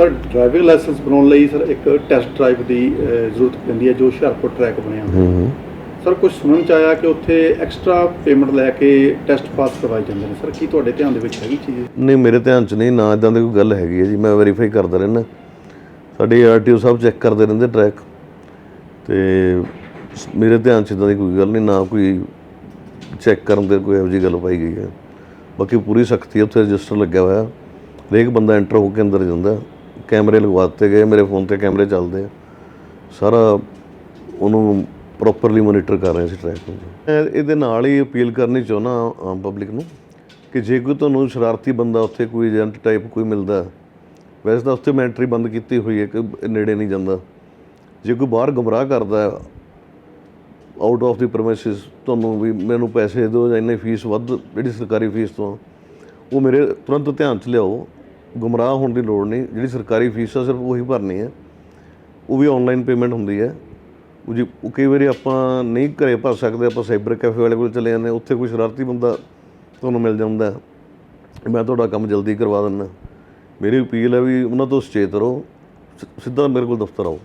Sir driving licence ਬਣਾਉਣ ਲਈ sir ਇੱਕ ਟੈਸਟ ਡਰਾਈਵ ਦੀ ਜ਼ਰੂਰਤ ਪੈਂਦੀ ਹੈ ਜੋ ਹੁਸ਼ਿਆਰਪੁਰ ਟਰੈਕ ਬਣਿਆ ਹੋਇਆ। ਸਰ ਕੁਝ ਸੁਣਨ ਚ ਆਇਆ ਕਿ ਉੱਥੇ ਐਕਸਟਰਾ ਪੇਮੈਂਟ ਲੈ ਕੇ ਟੈਸਟ ਪਾਸ ਕਰਵਾਏ ਜਾਂਦੇ ਨੇ। ਸਰ ਕੀ ਤੁਹਾਡੇ ਧਿਆਨ ਦੇ ਵਿੱਚ ਹੈਗੀ ਚੀਜ਼ ਨਹੀਂ ਮੇਰੇ ਧਿਆਨ 'ਚ ਨਹੀਂ ਨਾ ਇਦਾਂ ਦੀ ਕੋਈ ਗੱਲ ਹੈਗੀ ਹੈ ਜੀ। ਮੈਂ ਵੈਰੀਫਾਈ ਕਰਦਾ ਰਹਿਣਾ ਸਾਡੇ ਆਰਟੀਓ ਸਾਹਿਬ ਚੈੱਕ ਕਰਦੇ ਰਹਿੰਦੇ ਟਰੈਕ ਤੇ ਮੇਰੇ ਧਿਆਨ 'ਚ ਇਦਾਂ ਦੀ ਕੋਈ ਗੱਲ ਨਹੀਂ ਨਾ ਕੋਈ ਚੈੱਕ ਕਰਨ ਦੇ ਕੋਈ ਇਹੋ ਜਿਹੀ ਗੱਲ ਪਾਈ ਗਈ ਹੈ। ਬਾਕੀ ਪੂਰੀ ਸਖਤੀ ਉੱਥੇ ਰਜਿਸਟਰ ਲੱਗਿਆ ਹੋਇਆ। ਹਰੇਕ ਬੰਦਾ ਐਂਟਰ ਹੋ ਕੇ ਅੰਦਰ ਜਾਂਦਾ। ਕੈਮਰੇ ਲਗਵਾ ਦਿੱਤੇ ਗਏ, ਮੇਰੇ ਫੋਨ ਤੇ ਕੈਮਰੇ ਚੱਲਦੇ ਆ। ਸਾਰਾ ਉਹਨੂੰ ਪ੍ਰੋਪਰਲੀ ਮੋਨੀਟਰ ਕਰ ਰਹੇ ਸੀ ਟਰੈਕ ਨੂੰ। ਮੈਂ ਇਹਦੇ ਨਾਲ ਹੀ ਅਪੀਲ ਕਰਨੀ ਚਾਹੁੰਦਾ ਆਮ ਪਬਲਿਕ ਨੂੰ ਕਿ ਜੇ ਕੋਈ ਤੁਹਾਨੂੰ ਸ਼ਰਾਰਤੀ ਬੰਦਾ ਉੱਥੇ ਕੋਈ ਏਜੰਟ ਟਾਈਪ ਕੋਈ ਮਿਲਦਾ, ਵੈਸੇ ਤਾਂ ਉੱਥੇ ਮੈਂ ਐਂਟਰੀ ਬੰਦ ਕੀਤੀ ਹੋਈ ਹੈ ਕਿ ਨੇੜੇ ਨਹੀਂ ਜਾਂਦਾ। ਜੇ ਕੋਈ ਬਾਹਰ ਗੁੰਮਰਾਹ ਕਰਦਾ ਆਊਟ ਆਫ ਦੀ ਪ੍ਰਮਿਸਿਸ ਤੁਹਾਨੂੰ ਵੀ ਮੈਨੂੰ ਪੈਸੇ ਦਿਓ ਜਾਂ ਇੰਨੀ ਫੀਸ ਵੱਧ, ਜਿਹੜੀ ਸਰਕਾਰੀ ਫੀਸ ਤੋਂ, ਉਹ ਮੇਰੇ ਤੁਰੰਤ ਧਿਆਨ 'ਚ ਲਿਆਓ। ਗੁੰਮਰਾਹ ਹੋਣ ਦੀ ਲੋੜ ਨਹੀਂ। ਜਿਹੜੀ ਸਰਕਾਰੀ ਫੀਸ ਆ, ਸਿਰਫ ਉਹੀ ਭਰਨੀ ਹੈ। ਉਹ ਵੀ ਆਨਲਾਈਨ ਪੇਮੈਂਟ ਹੁੰਦੀ ਹੈ। ਉਹ ਜੀ, ਉਹ ਕਈ ਵਾਰੀ ਆਪਾਂ ਨਹੀਂ ਘਰੇ ਭਰ ਸਕਦੇ, ਆਪਾਂ ਸਾਈਬਰ ਕੈਫੇ ਵਾਲੇ ਕੋਲ ਚਲੇ ਜਾਂਦੇ ਉੱਥੇ ਕੋਈ ਸ਼ਰਾਰਤੀ ਬੰਦਾ ਤੁਹਾਨੂੰ ਮਿਲ ਜਾਂਦਾ ਮੈਂ ਤੁਹਾਡਾ ਕੰਮ ਜਲਦੀ ਕਰਵਾ ਦਿੰਦਾ। ਮੇਰੀ ਅਪੀਲ ਹੈ ਵੀ ਉਹਨਾਂ ਤੋਂ ਸੁਚੇਤ ਰਹੋ। ਸ- ਸਿੱਧਾ ਮੇਰੇ ਕੋਲ ਦਫ਼ਤਰ ਆਓ।